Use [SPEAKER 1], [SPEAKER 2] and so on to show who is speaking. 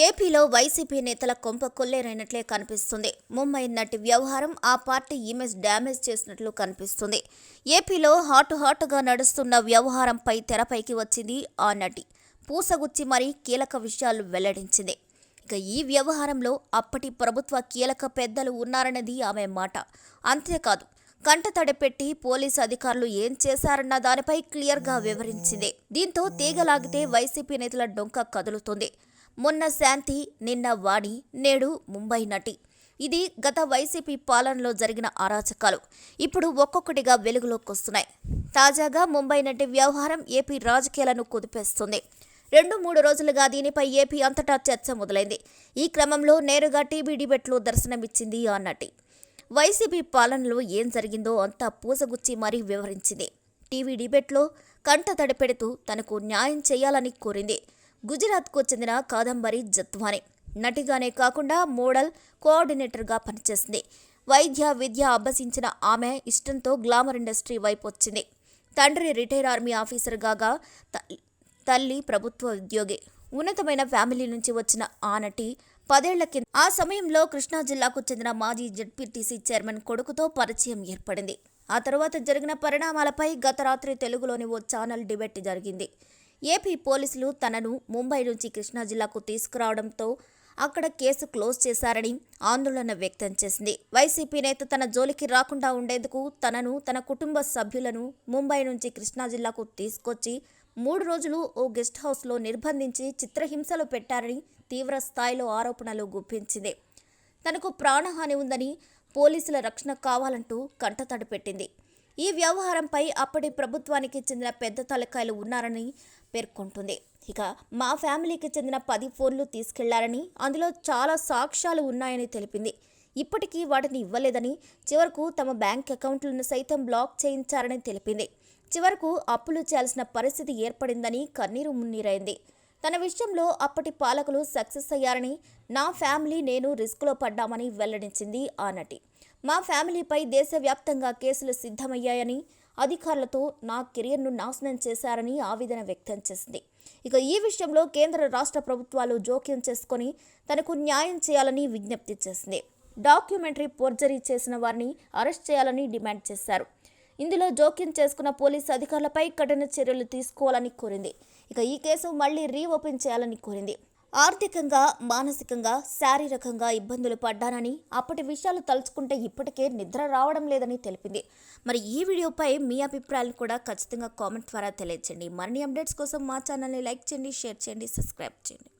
[SPEAKER 1] ఏపీలో వైసీపీ నేతల కొంప కొల్లేరైనట్లే కనిపిస్తుంది. ముంబై నటి వ్యవహారం ఆ పార్టీ ఇమేజ్ డ్యామేజ్ చేసినట్లు కనిపిస్తుంది. ఏపీలో హాట్ హాట్గా నడుస్తున్న వ్యవహారంపై తెరపైకి వచ్చింది ఆ నటి. పూసగుచ్చి మరీ కీలక విషయాలు వెల్లడించింది. ఇక ఈ వ్యవహారంలో అప్పటి ప్రభుత్వ కీలక పెద్దలు ఉన్నారన్నది ఆమె మాట. అంతేకాదు కంటతడి పెట్టి పోలీసు అధికారులు ఏం చేశారన్న దానిపై క్లియర్గా వివరించింది. దీంతో తీగలాగితే వైసీపీ నేతల డొంక కదులుతుంది. మొన్న శాంతి నిన్న వాణి నేడు ముంబై నటి. ఇది గత వైసీపీ పాలనలో జరిగిన అరాచకాలు. ఇప్పుడు ఒక్కొక్కటిగా వెలుగులోకి వస్తున్నాయి. తాజాగా ముంబై నటి వ్యవహారం ఏపీ రాజకీయాలను కుదిపేస్తుంది. రెండు మూడు రోజులుగా దీనిపై ఏపీ అంతటా చర్చ మొదలైంది. ఈ క్రమంలో నేరుగా టీవీ డిబేట్లో దర్శనమిచ్చింది ఆ నటి. వైసీపీ పాలనలో ఏం జరిగిందో అంతా పూసగుచ్చి మరీ వివరించింది. టీవీ డిబేట్లో కంట తడిపెడుతూ తనకు న్యాయం చేయాలని కోరింది. గుజరాత్కు చెందిన కాదంబరి జత్వాని. నటిగానే కాకుండా మోడల్ కోఆర్డినేటర్గా పనిచేసింది. వైద్య విద్య అభ్యసించిన ఆమె ఇష్టంతో గ్లామర్ ఇండస్ట్రీ వైపు వచ్చింది. తండ్రి రిటైర్ ఆర్మీ ఆఫీసర్ త- తల్లి ప్రభుత్వ ఉద్యోగి. ఉన్నతమైన ఫ్యామిలీ నుంచి వచ్చిన ఆ నటి పదేళ్ళ కింద ఆ సమయంలో కృష్ణా జిల్లాకు చెందిన మాజీ జడ్పీటీసీ చైర్మన్ కొడుకుతో పరిచయం ఏర్పడింది. ఆ తర్వాత జరిగిన పరిణామాలపై గత రాత్రి తెలుగులోని ఓ ఛానల్ డిబేట్ జరిగింది. ఏపీ పోలీసులు తనను ముంబై నుంచి కృష్ణా జిల్లాకు తీసుకురావడంతో అక్కడ కేసు క్లోజ్ చేశారని ఆందోళన వ్యక్తం చేసింది. వైసీపీ నేత తన జోలికి రాకుండా ఉండేందుకు తనను తన కుటుంబ సభ్యులను ముంబై నుంచి కృష్ణా జిల్లాకు తీసుకొచ్చి మూడు రోజులు ఓ గెస్ట్ హౌస్లో నిర్బంధించి చిత్రహింసలు పెట్టారని తీవ్ర స్థాయిలో ఆరోపణలు గుప్పించింది. తనకు ప్రాణహాని ఉందని పోలీసుల రక్షణ కావాలంటూ కంటతడి పెట్టింది. ఈ వ్యవహారంపై అప్పటి ప్రభుత్వానికి చెందిన పెద్ద తలకాయలు ఉన్నారని పేర్కొంటుంది. ఇక మా ఫ్యామిలీకి చెందిన పది ఫోన్లు తీసుకెళ్ళారని అందులో చాలా సాక్ష్యాలు ఉన్నాయని తెలిపింది. ఇప్పటికీ వాటిని ఇవ్వలేదని చివరకు తమ బ్యాంక్ అకౌంట్లను సైతం బ్లాక్ చేయించారని తెలిపింది. చివరకు అప్పులు చేయాల్సిన పరిస్థితి ఏర్పడిందని కన్నీరు మున్నీరైంది. తన విషయంలో అప్పటి పాలకులు సక్సెస్ అయ్యారని నా ఫ్యామిలీ నేను రిస్క్లో పడ్డామని వెల్లడించింది ఆ నటి. మా ఫ్యామిలీపై దేశవ్యాప్తంగా కేసులు సిద్ధమయ్యాయని అధికారులతో నా కెరియర్ను నాశనం చేశారని ఆవేదన వ్యక్తం చేసింది. ఇక ఈ విషయంలో కేంద్ర రాష్ట్ర ప్రభుత్వాలు జోక్యం చేసుకొని తనకు న్యాయం చేయాలని విజ్ఞప్తి చేసింది. డాక్యుమెంటరీ ఫోర్జరీ చేసిన వారిని అరెస్ట్ చేయాలని డిమాండ్ చేశారు. ఇందులో జోక్యం చేసుకున్న పోలీసు అధికారులపై కఠిన చర్యలు తీసుకోవాలని కోరింది. ఇక ఈ కేసు మళ్ళీ రీఓపెన్ చేయాలని కోరింది. ఆర్థికంగా మానసికంగా శారీరకంగా ఇబ్బందులు పడ్డానని అప్పటి విషయాలు తలుచుకుంటే ఇప్పటికే నిద్ర రావడం లేదని తెలిపింది. మరి ఈ వీడియోపై మీ అభిప్రాయాలు కూడా ఖచ్చితంగా కామెంట్ ద్వారా తెలియచేయండి. మరిన్ని అప్డేట్స్ కోసం మా ఛానల్ని లైక్ చేయండి షేర్ చేయండి సబ్స్క్రైబ్ చేయండి.